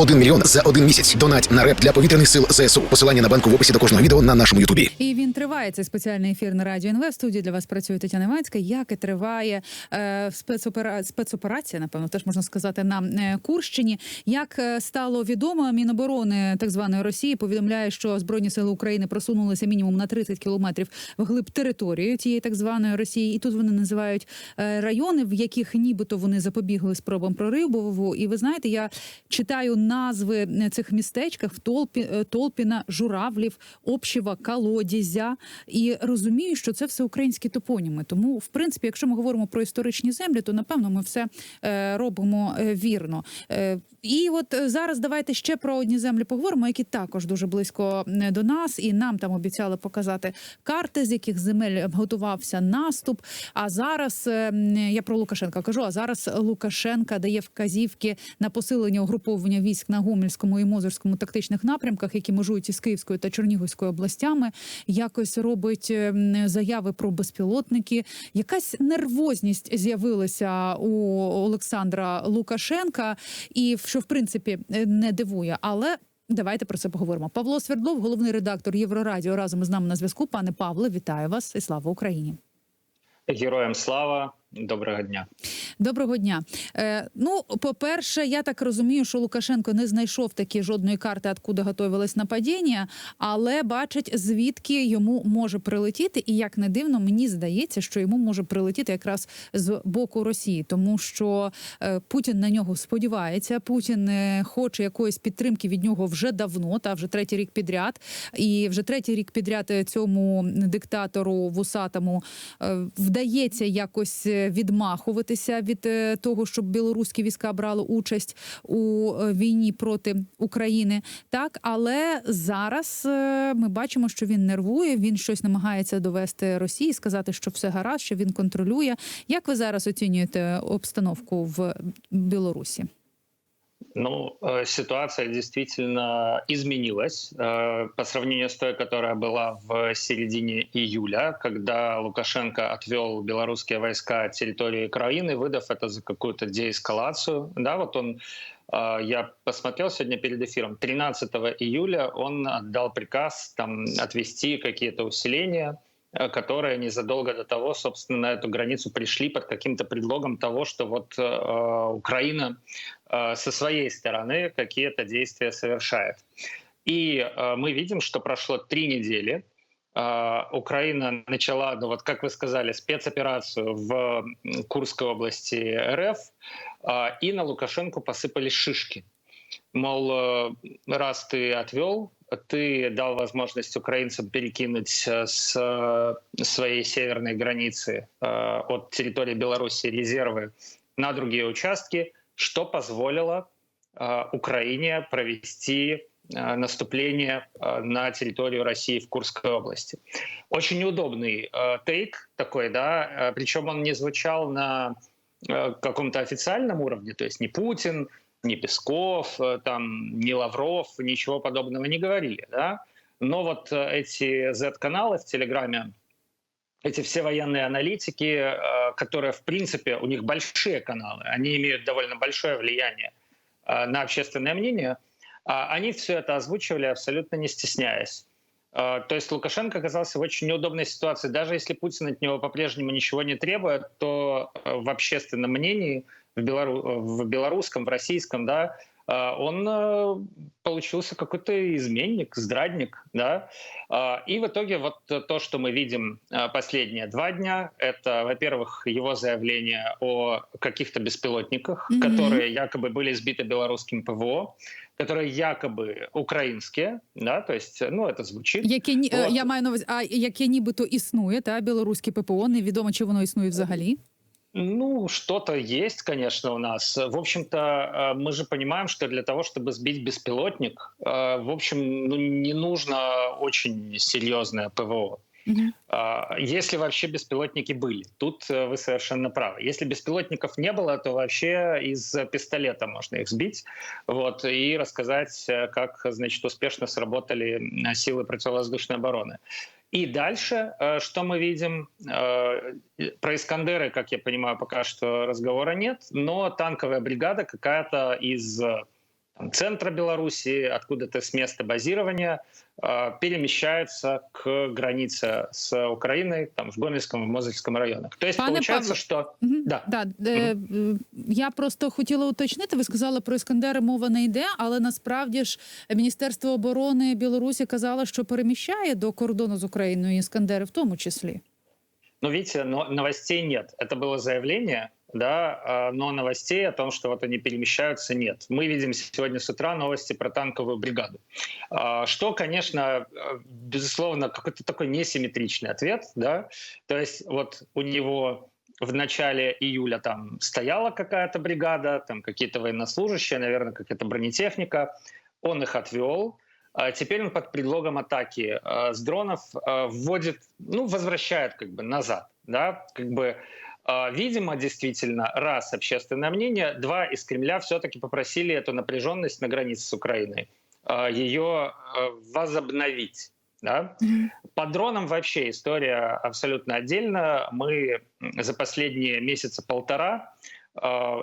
1 мільйон за один місяць. Донать на реп для повітряних сил ЗСУ. Посилання на банку в описі до кожного відео на нашому Ютубі. І він триває цей спеціальний ефір на радіо НВ. В студії для вас працює Тетяна Іванська. Як і триває е, спецопера... спецоперація, напевно, теж можна сказати на е, Курщині. Як е, стало відомо, Міноборони так званої Росії повідомляє, що збройні сили України просунулися мінімум на 30 кілометрів вглиб території тієї так званої Росії. І тут вони називають е, райони, в яких нібито вони запобігли спробам прориву. І ви знаєте, я читаю назви е, цих містечках в Толпі, е, Толпіна, Журавлів, Общева, Колодязя і розумію, що це все українські топоніми. Тому, в принципі, якщо ми говоримо про історичні землі, то напевно ми все е, робимо вірно. Е, і от е, зараз давайте ще про одні землі поговоримо, які також дуже близько е, до нас, і нам там обіцяли показати карти, з яких земель готувався наступ. А зараз е, я про Лукашенка кажу. А зараз Лукашенка дає вказівки на посилення угруповання військ на Гомельському і Мозорському тактичних напрямках, які межують із Київською та Чернігівською областями. Якось робить е, заяви про безпілотники. Якась нервозність з'явилася у Олександра Лукашенка, і що в принципі е, не дивує, але. Давайте про це поговоримо. Павло Свердлов, головний редактор Єврорадіо, разом із нами на зв'язку. Пане Павле, вітаю вас і слава Україні. Героям слава, доброго дня. Доброго дня. Е, ну, по-перше, я так розумію, що Лукашенко не знайшов такі жодної карти, откуда готувалось нападіння, але бачить, звідки йому може прилетіти. І як не дивно, мені здається, що йому може прилетіти якраз з боку Росії, тому що е, Путін на нього сподівається. Путін е, хоче якоїсь підтримки від нього вже давно, та вже третій рік підряд. І вже третій рік підряд е, цьому диктатору вусатому е, вдається якось е, відмахуватися від е, того, щоб білоруські війська брали участь у е, війні проти України. Так, але зараз е, ми бачимо, що він нервує. Він щось намагається довести Росії, сказати, що все гаразд, що він контролює. Як ви зараз оцінюєте обстановку в Білорусі? Ну, э, ситуация действительно изменилась э, по сравнению с той, которая была в середине июля, когда Лукашенко отвел белорусские войска от территории Украины, выдав это за какую-то деэскалацию. Да, вот он, э, я посмотрел сегодня перед эфиром, 13 июля он отдал приказ там отвести какие-то усиления, которые незадолго до того, собственно, на эту границу пришли под каким-то предлогом того, что вот э, Украина э, со своей стороны какие-то действия совершает. И э, мы видим, что прошло три недели. Э, Украина начала, ну вот как вы сказали, спецоперацию в Курской области РФ, э, и на Лукашенко посыпались шишки. Мол, э, раз ты отвел, ты дал возможность украинцам перекинуть э, с э, своей северной границы от территории Беларуси резервы на другие участки, что позволило Украине провести наступление на территорию России в Курской области. Очень удобный э, тейк такой, да, причем он не звучал на каком-то официальном уровне, то есть не Путин, ни Песков, э, там, ни Лавров, ничего подобного не говорили, да. Но вот э, эти Z-каналы в Телеграме, эти все военные аналитики, э, которые, в принципе, у них большие каналы, они имеют довольно большое влияние на общественное мнение, а они все это озвучивали абсолютно не стесняясь. Э, То есть Лукашенко оказался в очень неудобной ситуации. Даже если Путин от него по-прежнему ничего не требует, то э, в общественном мнении, в, в белорусском, в российском, да, он э, получился какой-то изменник, здрадник, да. А, И в итоге вот то, что мы видим э, последние два дня, это, во-первых, его заявление о каких-то беспилотниках, Мгм. которые якобы были сбиты белорусским ПВО, которые якобы украинские, да, то есть, ну, это звучит. Яке ні- е, Вот. я маю на увазі, а яке нібито існує, та білоруське ППО, невідомо чи воно існує взагалі. Ну, что-то есть, конечно, у нас. В общем-то, э, мы же понимаем, что для того, чтобы сбить беспилотник, э, в общем, ну, не нужно очень серьезное ПВО. А, Если вообще беспилотники были, тут э, вы совершенно правы. Если беспилотников не было, то вообще из пистолета можно их сбить, вот и рассказать, как, значит, успешно сработали силы противовоздушной обороны. И дальше, э, что мы видим? Э, Про Искандеры, как я понимаю, пока что разговора нет, но танковая бригада какая-то из э, центра Беларуси, откуда-то с места базирования, э, перемещаются к границе с Украиной, там, в Гомельском и Мозырском районах. То есть Пане получается, Павло, что... Мгм. Да. Да, е, е, я просто хотіла уточнити. Ви сказали про іскандери мова не йде, але насправді ж Міністерство оборони Білорусі казало, що переміщає до кордону з Україною іскандери, в тому числі. Ну, видите, но новостей нет. Это было заявление, да, а, но новостей о том, что вот они перемещаются, нет. Мы видим сегодня с утра новости про танковую бригаду. А, Что, конечно, э, безусловно, какой-то такой несимметричный ответ, да. То есть вот у него в начале июля там стояла какая-то бригада, там какие-то военнослужащие, наверное, какая-то бронетехника. Он их отвел. А теперь он под предлогом атаки э, с дронов э, вводит, ну, возвращает как бы назад, да, как бы э, Видимо, действительно, раз общественное мнение, два из Кремля все-таки попросили эту напряженность на границе с Украиной, э, ее э, возобновить. Да? По дронам вообще история абсолютно отдельно. Мы за последние месяца полтора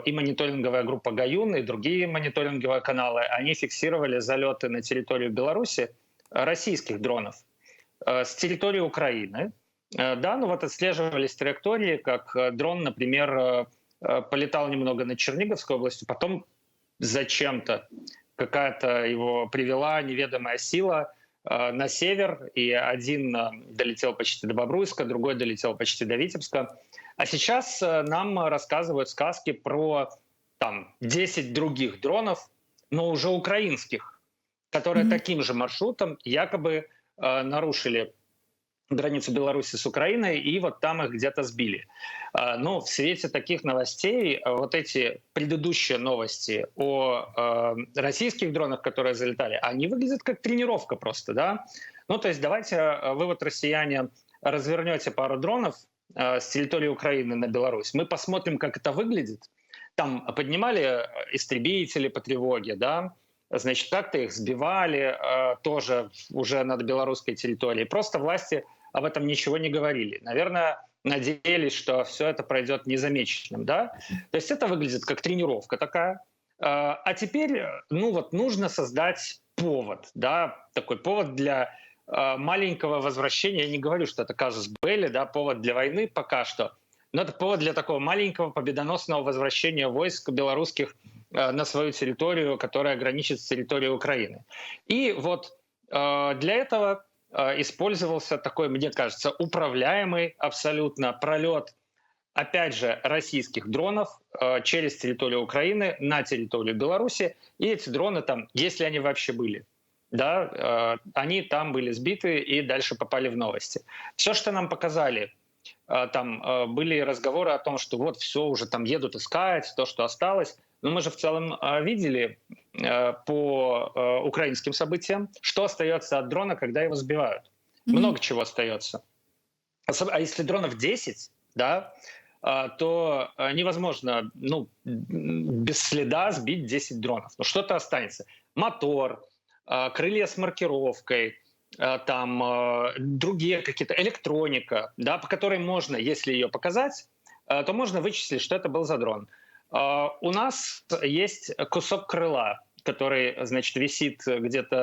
и мониторинговая группа «Гаюн», и другие мониторинговые каналы, они фиксировали залеты на территорию Беларуси российских дронов с территории Украины. Э, Да, ну вот отслеживались траектории, как э, дрон, например, э, полетал немного над Черниговской областью, потом зачем-то какая-то его привела неведомая сила на север, и один долетел почти до Бобруйска, другой долетел почти до Витебска. А сейчас нам рассказывают сказки про там 10 других дронов, но уже украинских, которые Мгм. таким же маршрутом якобы э, нарушили границу Беларуси с Украиной, и вот там их где-то сбили. А, Но в свете таких новостей а, вот эти предыдущие новости о э, российских дронах, которые залетали, они выглядят как тренировка просто, да? Ну, то есть давайте вы вот, россияне, развернете пару дронов с территории Украины на Беларусь. Мы посмотрим, как это выглядит. Там поднимали истребители по тревоге, да? Значит, как-то их сбивали тоже уже над белорусской территорией. Просто власти об этом ничего не говорили. Наверное, надеялись, что все это пройдет незамеченным, да? То есть это выглядит как тренировка такая. А а теперь, ну вот, нужно создать повод, да, такой повод для э, маленького возвращения. Я не говорю, что это казус Белли, да, повод для войны пока что, но это повод для такого маленького победоносного возвращения войск белорусских э, на свою территорию, которая граничит с территорией Украины. И вот для этого использовался такой, мне кажется, управляемый абсолютно пролет, опять же, российских дронов э, через территорию Украины на территорию Беларуси. И эти дроны там, если они вообще были, да, э, они там были сбиты и дальше попали в новости. Все, что нам показали, э, там э, были разговоры о том, что вот все уже там едут искать, то, что осталось. Но мы же в целом э, видели э, по э, украинским событиям, что остается от дрона, когда его сбивают. Мгм. Много чего остается. А если дронов 10, да, а, то а, невозможно ну, без следа сбить 10 дронов. Но что-то останется. Мотор, а, крылья с маркировкой, а, там а, другие какие-то, электроника, да, по которой можно, если ее показать, а, то можно вычислить, что это был за дрон. А, У нас есть кусок крыла, который, значит, висит где-то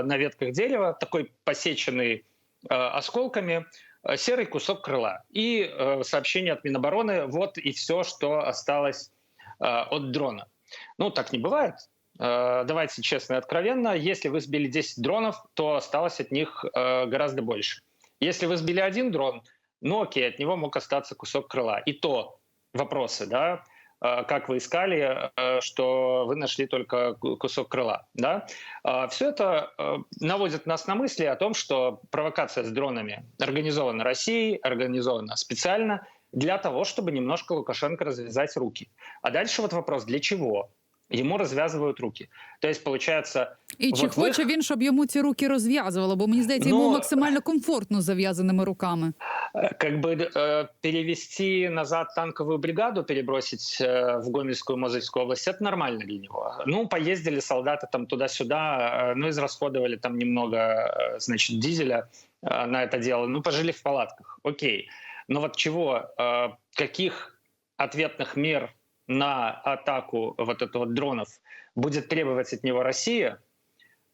э, на ветках дерева, такой посеченный э, осколками, э, серый кусок крыла. И сообщение от Минобороны, вот и все, что осталось от дрона. Ну, так не бывает. Давайте честно и откровенно. Если вы сбили 10 дронов, то осталось от них гораздо больше. Если вы сбили один дрон, ну окей, от него мог остаться кусок крыла. И то вопросы, да, как вы искали, э, что вы нашли только ку- кусок крыла, да. Все это э, наводит нас на мысли о том, что провокация с дронами организована Россией, организована специально для того, чтобы немножко Лукашенко развязать руки. А дальше вот вопрос, для чего? Ему развязывают руки. То есть, получается, І чи От ви- хоче він, щоб йому ці руки розв'язувало? Бо мені здається, йому Ну, максимально комфортно з зав'язаними руками. Э, как бы э, перевести назад танковую бригаду, перебросить э, в Гомельскую, Мозырскую область, это нормально для него. Ну, поездили солдаты там туда-сюда, э, ну, израсходовали там немного, э, значит, дизеля э, на это дело, ну, пожили в палатках, окей. Но вот чего, э, каких ответных мер на атаку вот этого вот дронов будет требовать от него Россия,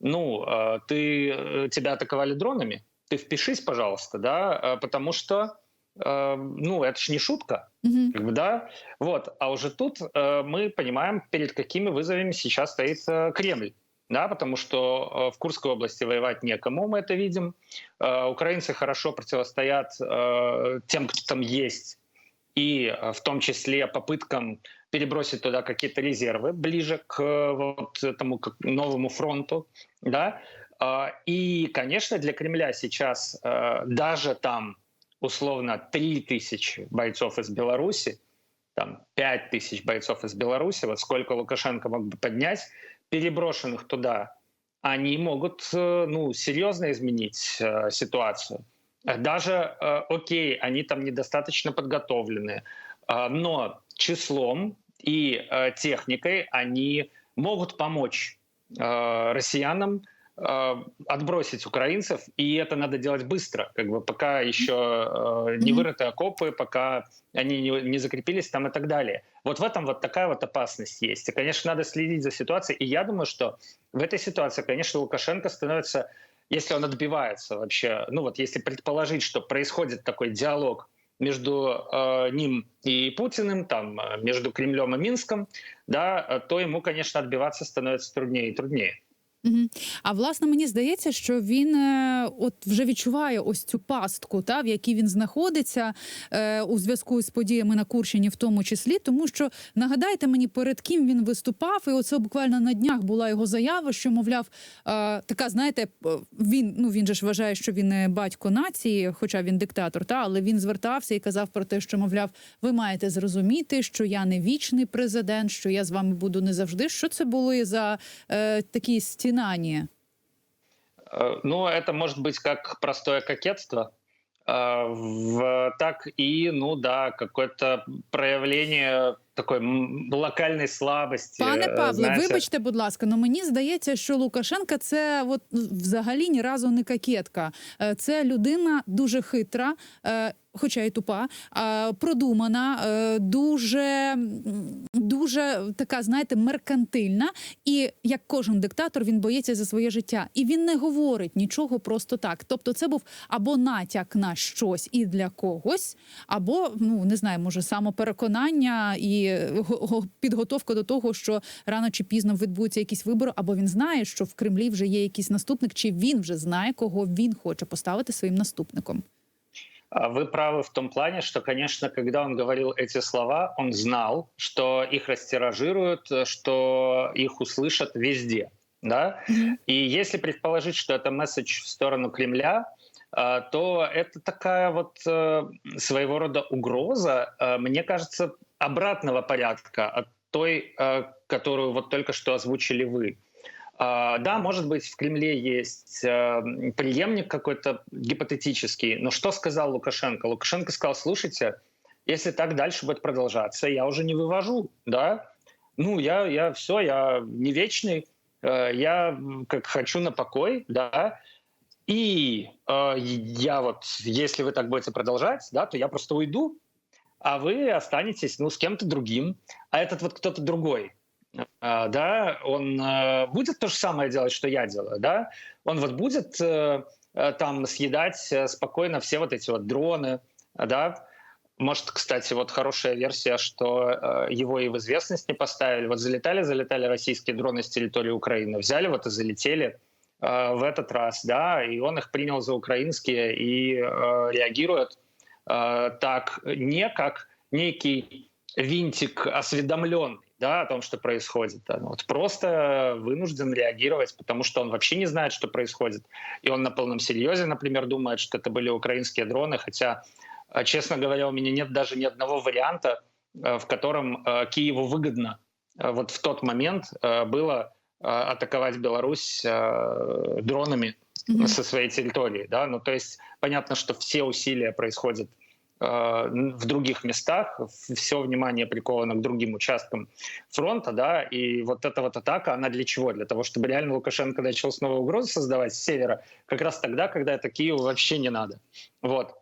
ну, э, ты, э, тебя атаковали дронами, ты впишись, пожалуйста, да, э, потому что, ну, это ж не шутка, как бы, да, вот, а уже тут мы понимаем, перед какими вызовами сейчас стоит Кремль, да, потому что в Курской области воевать некому, мы это видим, украинцы хорошо противостоят тем, кто там есть, и в том числе попыткам перебросить туда какие-то резервы ближе к э, вот этому к новому фронту, да, А, и, конечно, для Кремля сейчас э, даже там условно 3 тысячи бойцов из Беларуси, там 5 тысяч бойцов из Беларуси, вот сколько Лукашенко мог бы поднять, переброшенных туда, они могут э, ну, серьезно изменить ситуацию. Даже, окей, они там недостаточно подготовлены, но числом и э, техникой они могут помочь э, россиянам э, отбросить украинцев, и это надо делать быстро, как бы пока еще э, не вырыты окопы, пока они не, не закрепились там и так далее. Вот в этом вот такая вот опасность есть. И, конечно, надо следить за ситуацией. И я думаю, что в этой ситуации, конечно, Лукашенко становится, если он отбивается вообще, ну вот если предположить, что происходит такой диалог между э, ним и Путиным, там, э, между Кремлем и Минском, да, э, то ему, конечно, отбиваться становится труднее и труднее. Мгм. А власне мені здається, що він е, от вже відчуває ось цю пастку, та в якій він знаходиться е, у зв'язку з подіями на Курщині, в тому числі, тому що нагадайте мені, перед ким він виступав, і оце буквально на днях була його заява, що мовляв, е, така, знаєте, е, він ну він же ж вважає, що він е, батько нації, хоча він диктатор, та але він звертався і казав про те, що мовляв, ви маєте зрозуміти, що я не вічний президент, що я з вами буду не завжди. Що це були за е, такі стінання? Э, Ну, это может быть как простое кокетство, э, в, так и, ну да, какое-то проявление такой м, локальной слабости. Пане э, Павле, знаете. вибачте, будь ласка, але мені здається, що Лукашенка це от взагалі ні разу не кокетка. Е, Це людина дуже хитра, е, хоча й тупа, е, продумана, дуже, дуже така, знаєте, меркантильна. І як кожен диктатор, він боїться за своє життя. І він не говорить нічого просто так. Тобто, це був або натяк на щось і для когось, або ну не знаю, може самопереконання і го- го- підготовка до того, що рано чи пізно відбудуться якісь вибори, або він знає, що в Кремлі вже є якийсь наступник, чи він вже знає, кого він хоче поставити своїм наступником. А Вы правы в том плане, что, конечно, когда он говорил эти слова, он знал, что их растиражируют, э, что их услышат везде. Да? И если предположить, что это месседж в сторону Кремля, э, то это такая вот э, своего рода угроза, э, мне кажется, обратного порядка от той, э, которую вот только что озвучили вы. А, Да, может быть, в Кремле есть э, преемник какой-то гипотетический, но что сказал Лукашенко? Лукашенко сказал, слушайте, если так дальше будет продолжаться, я уже не вывожу, да? Ну, я, я все, я не вечный, э, я как хочу на покой, да, и э, я вот, если вы так будете продолжать, да, то я просто уйду, а вы останетесь, ну, с кем-то другим, а этот вот кто-то другой, а, да, он э, будет то же самое делать, что я делаю, да, он вот будет э, э, там съедать спокойно все вот эти вот дроны, да, может, кстати, вот хорошая версия, что э, его и в известность не поставили. Вот залетали, залетали российские дроны с территории Украины, взяли вот и залетели э, в этот раз, да, и он их принял за украинские и э, реагирует так не как некий винтик осведомленный, да, о том, что происходит. ну вот просто вынужден реагировать, потому что он вообще не знает, что происходит. И он на полном серьезе, например, думает, что это были украинские дроны, хотя, э, честно говоря, у меня нет даже ни одного варианта, э, в котором э, Киеву выгодно э, вот в тот момент э, было э, атаковать Беларусь э, дронами со своей территории. Да? Ну, то есть понятно, что все усилия происходят э, в других местах, все внимание приковано к другим участкам фронта, да, и вот эта вот атака, она для чего? Для того, чтобы реально Лукашенко начал снова угрозы создавать с севера, как раз тогда, когда это Киеву вообще не надо. Вот.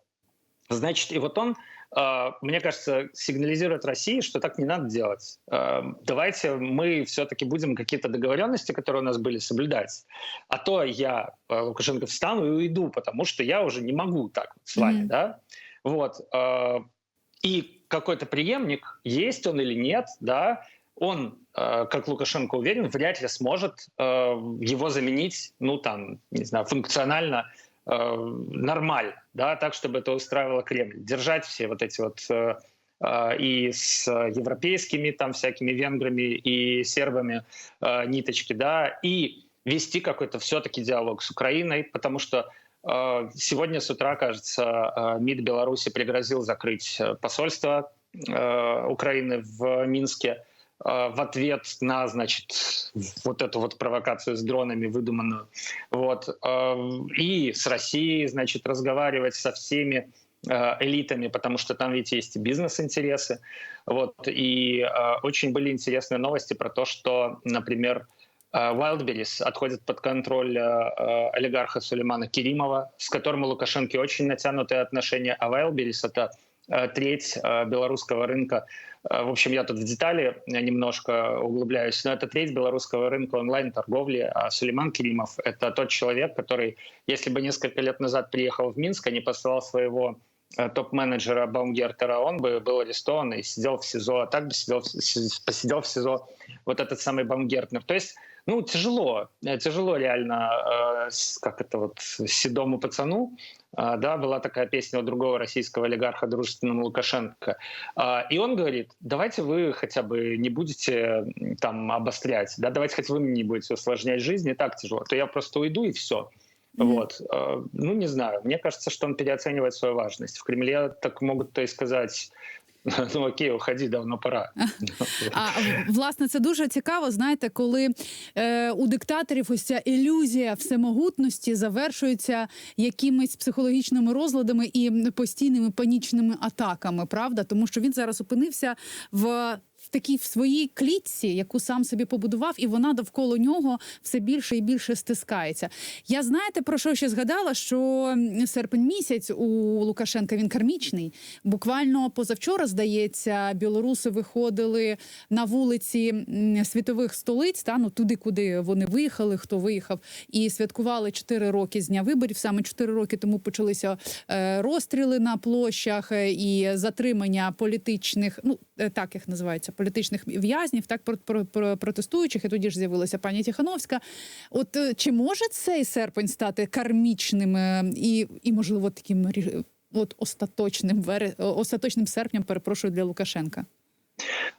Значит, и вот он э, мне кажется, сигнализирует России, что так не надо делать. Э, давайте мы все-таки будем какие-то договоренности, которые у нас были, соблюдать. А то я, э, Лукашенко, встану и уйду, потому что я уже не могу так с вами, Мгм. да? Вот. И какой-то преемник, есть он или нет, да, он, как Лукашенко уверен, вряд ли сможет его заменить, ну там, не знаю, функционально нормально, да, так, чтобы это устраивало Кремль. Держать все вот эти вот э, э, и с европейскими там всякими венграми и сербами э, ниточки, да, и вести какой-то все-таки диалог с Украиной, потому что э, сегодня с утра, кажется, э, МИД Беларуси пригрозил закрыть э, посольство э, Украины в Минске э, в ответ на, значит, вот эту вот провокацию с дронами выдуманную. Вот. Э, И с Россией, значит, разговаривать со всеми э, элитами, потому что там ведь есть бизнес-интересы. Вот. И э, очень были интересные новости про то, что, например, э, Wildberries отходит под контроль э, э, олигарха Сулеймана Керимова, с которым у Лукашенко очень натянутые отношения, а Wildberries — это э, треть э, белорусского рынка. Э, В общем, я тут в детали немножко углубляюсь, но это треть белорусского рынка онлайн-торговли, а Сулейман Керимов — это тот человек, который, если бы несколько лет назад приехал в Минск, а не послал своего э, топ-менеджера Баумгертера, он бы был арестован и сидел в СИЗО, а так бы сидел, посидел в СИЗО вот этот самый Баумгертнер. То есть, ну, тяжело, э, тяжело реально, э, как это вот, седому пацану, а, да, была такая песня у другого российского олигарха, дружественного Лукашенко. А, И он говорит, давайте вы хотя бы не будете там обострять, да, давайте хоть вы мне не будете усложнять жизнь, не так тяжело, а то я просто уйду и все. Мгм. Вот. Э, Ну, не знаю. Мне кажется, что он переоценивает свою важность. В Кремле так могут то и сказать, ну окей, уходи, давно пора. А власне це дуже цікаво. Знаєте, коли е, у диктаторів ось ця ілюзія всемогутності завершується якимись психологічними розладами і постійними панічними атаками, правда? Тому що він зараз опинився в. В такій в своїй клітці, яку сам собі побудував, і вона довкола нього все більше і більше стискається. Я знаєте про що ще згадала? Що серпень місяць у Лукашенка він кармічний. Буквально позавчора, здається, білоруси виходили на вулиці світових столиць, та ну туди, куди вони виїхали, хто виїхав, і святкували 4 роки з дня виборів. Саме 4 роки тому почалися е, розстріли на площах е, і затримання політичних, ну е, так їх називається, політичних в'язнів, так про, про, про протестуючих. І тоді ж з'явилася пані Тихановська. От е, чи може цей серпень стати кармічним е, і, і можливо таким рі- от остаточним вере, остаточним серпнем, перепрошую для Лукашенка?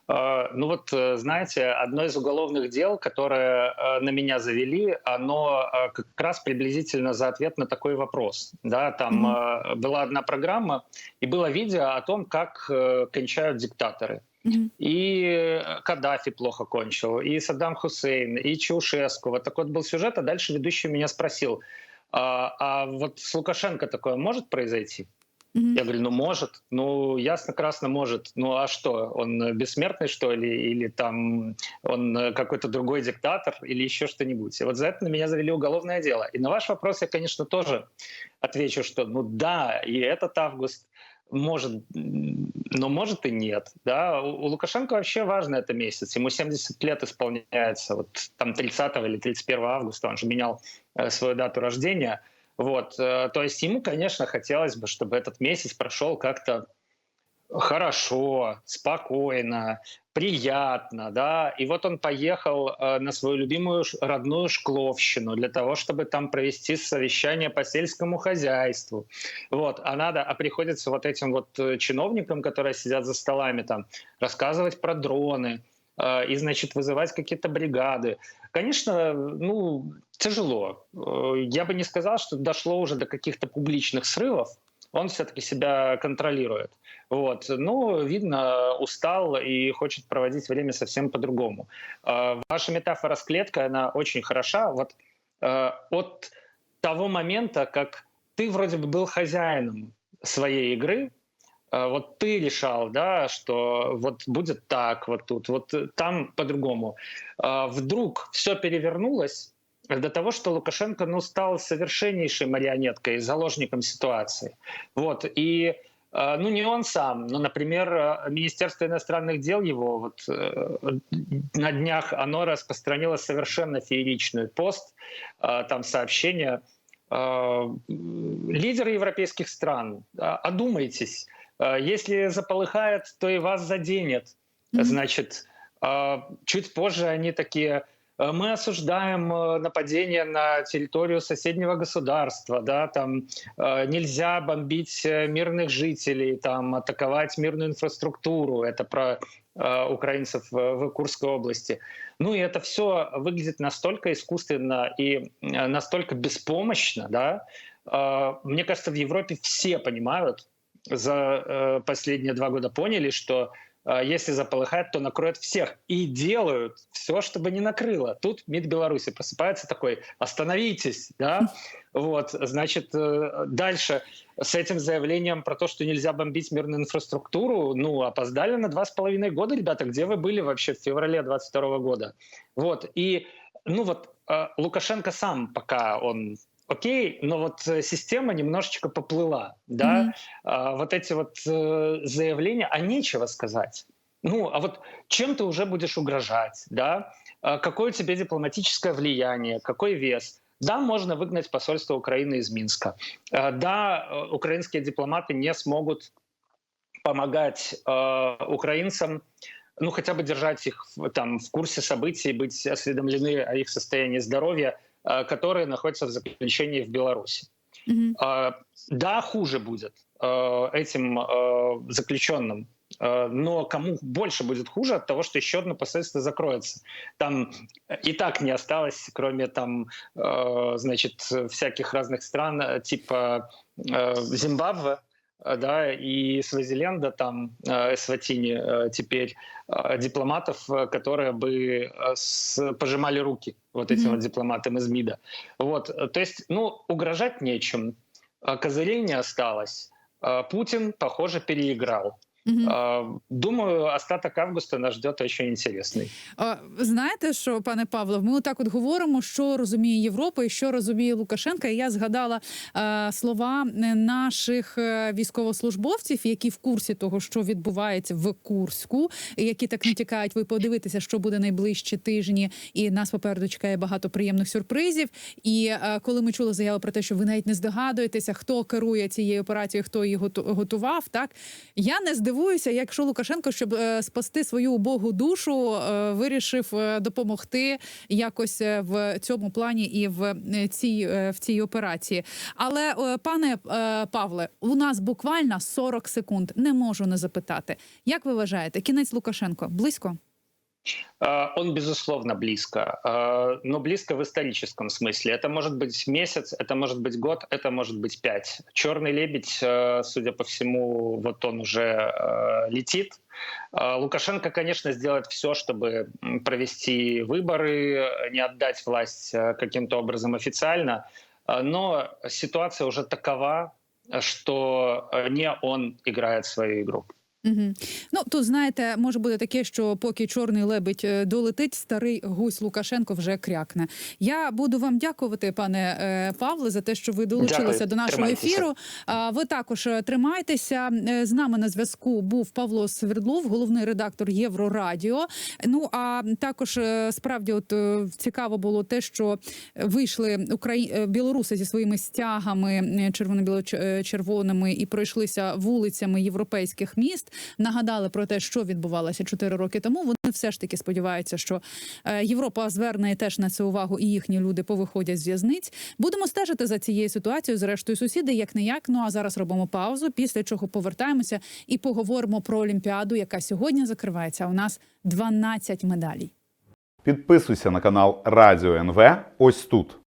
Э, Ну вот, э, знаете, одно из уголовных дел, которое э, на меня завели, оно э, как раз приблизительно за ответ на такой вопрос. Да, там Мгм. э, была одна программа и было видео о том, как э, кончают диктаторы. И э, Каддафи плохо кончил, и Саддам Хусейн, и Чаушеску. Вот такой вот был сюжет, а дальше ведущий меня спросил, а, а вот с Лукашенко такое может произойти? Мгм. Я говорю, ну может, ну ясно-красно может. Ну а что, он бессмертный что ли, или там он какой-то другой диктатор, или еще что-нибудь. И вот за это на меня завели уголовное дело. И на ваш вопрос я, конечно, тоже отвечу, что ну да, и этот август может, но может и нет. Да? У, у Лукашенко вообще важно это месяц. Ему 70 лет исполняется. Вот там 30 или 31 августа он же менял э, свою дату рождения. Вот, э, то есть ему, конечно, хотелось бы, чтобы этот месяц прошел как-то хорошо, спокойно, приятно, да. И вот он поехал э, на свою любимую родную Шкловщину для того, чтобы там провести совещание по сельскому хозяйству. Вот, а надо, а приходится вот этим вот э, чиновникам, которые сидят за столами там, рассказывать про дроны, э, и, значит, вызывать какие-то бригады. Конечно, ну, тяжело. Я бы не сказал, что дошло уже до каких-то публичных срывов. Он все-таки себя контролирует. Вот. Но, видно, устал и хочет проводить время совсем по-другому. Э, Ваша метафора с клеткой, она очень хороша. Вот э, от того момента, как ты вроде бы был хозяином своей игры, э, вот ты решал, да, что вот будет так, вот тут, вот там по-другому. А Вдруг все перевернулось до того, что Лукашенко ну, стал совершеннейшей марионеткой, заложником ситуации. Вот. И Ну, не он сам, но, например, э, Министерство иностранных дел его вот э, на днях оно распространило совершенно фееричный пост, э, там сообщение. Лидеры европейских стран, а, одумайтесь, если заполыхает, то и вас заденет. Значит, чуть позже они такие, «Э, мы осуждаем э, нападение на территорию соседнего государства, да, там э, нельзя бомбить э, мирных жителей, там атаковать мирную инфраструктуру. Это про э, украинцев в, Курской области. Ну и это все выглядит настолько искусственно и э, настолько беспомощно, да. Э, Мне кажется, в Европе все понимают, за э, последние два года поняли, что э, если заполыхает, то накроет всех. И делают все, чтобы не накрыло. Тут МИД Беларуси просыпается такой, остановитесь, да, вот, значит, э, дальше с этим заявлением про то, что нельзя бомбить мирную инфраструктуру, ну, опоздали на два с половиной года, ребята, где вы были вообще в феврале 22 года? Вот, и, ну вот, э, Лукашенко сам пока он окей, но вот э, система немножечко поплыла, да, Мгм. а, вот эти вот э, заявления, а нечего сказать. Ну, а вот чем ты уже будешь угрожать, да? А Какое у тебя дипломатическое влияние, какой вес? Да, можно выгнать посольство Украины из Минска. А, Да, э, украинские дипломаты не смогут помогать э, украинцам, ну, хотя бы держать их там в курсе событий, быть осведомлены о их состоянии здоровья, которые находятся в заключении в Беларуси. А, Да, хуже будет э, этим э, заключенным, Э, но кому больше будет хуже от того, что еще одно посольство закроется. Там и так не осталось, кроме там, э, значит, всяких разных стран, э, типа э, Зимбабве, э, да, и Свазиленда, там, э, Эсватини э, теперь, э, дипломатов, э, которые бы э, с- пожимали руки вот этим Мгм. вот дипломатам из МИДа. Вот, э, то есть, ну, угрожать нечем, козырей не осталось. Путин, похоже, переиграл. А, Думаю, остаток августа нас ждет очень интересный. Знаєте, що пане Павло, ми отак от говоримо, що розуміє Європа і що розуміє Лукашенка. І я згадала е, слова наших е, військовослужбовців, які в курсі того, що відбувається в Курську, які так не тікають. Ви подивитеся, що буде найближчі тижні, і нас попереду чекає багато приємних сюрпризів. І е, коли ми чули заяву про те, що ви навіть не здогадуєтеся, хто керує цією операцією, хто її готу- готував, так я не здивуюся, якщо Лукашенко, щоб е, спасти свою убогу душу, е, вирішив е, допомогти якось в цьому плані і в цій в цій операції. Але пане Павле, у нас буквально 40 секунд. Не можу не запитати. Як ви вважаєте, кінець Лукашенко близько? А, Он, безусловно, близко, а, но близко в историческом смысле. Это может быть месяц, это может быть год, это может быть пять. Черный лебедь, э, судя по всему, вот он уже летит. А, Лукашенко, конечно, сделает все, чтобы провести выборы, не отдать власть каким-то образом официально. А, Но ситуация уже такова, что не он играет свою игру. Угу. Ну тут знаєте, може бути таке, що поки чорний лебедь е, долетить, старий гусь Лукашенко вже крякне. Я буду вам дякувати, пане е, Павле, за те, що ви долучилися Дякую. до нашого Тримайтеся. ефіру. А ви також е, тримайтеся. З нами на зв'язку був Павло Свердлов, головний редактор Єврорадіо. Ну а також справді, от цікаво було те, що вийшли Украї... білоруси зі своїми стягами е, червоно-біло-червоними і пройшлися вулицями європейських міст. Нагадали про те, що відбувалося 4 роки тому. Вони все ж таки сподіваються, що е, Європа зверне теж на це увагу, і їхні люди повиходять з в'язниць. Будемо стежити за цією ситуацією. Зрештою, сусіди, як не як. Ну а зараз робимо паузу. Після чого повертаємося і поговоримо про Олімпіаду, яка сьогодні закривається. У нас 12 медалей. Підписуйся на канал Радіо НВ ось тут.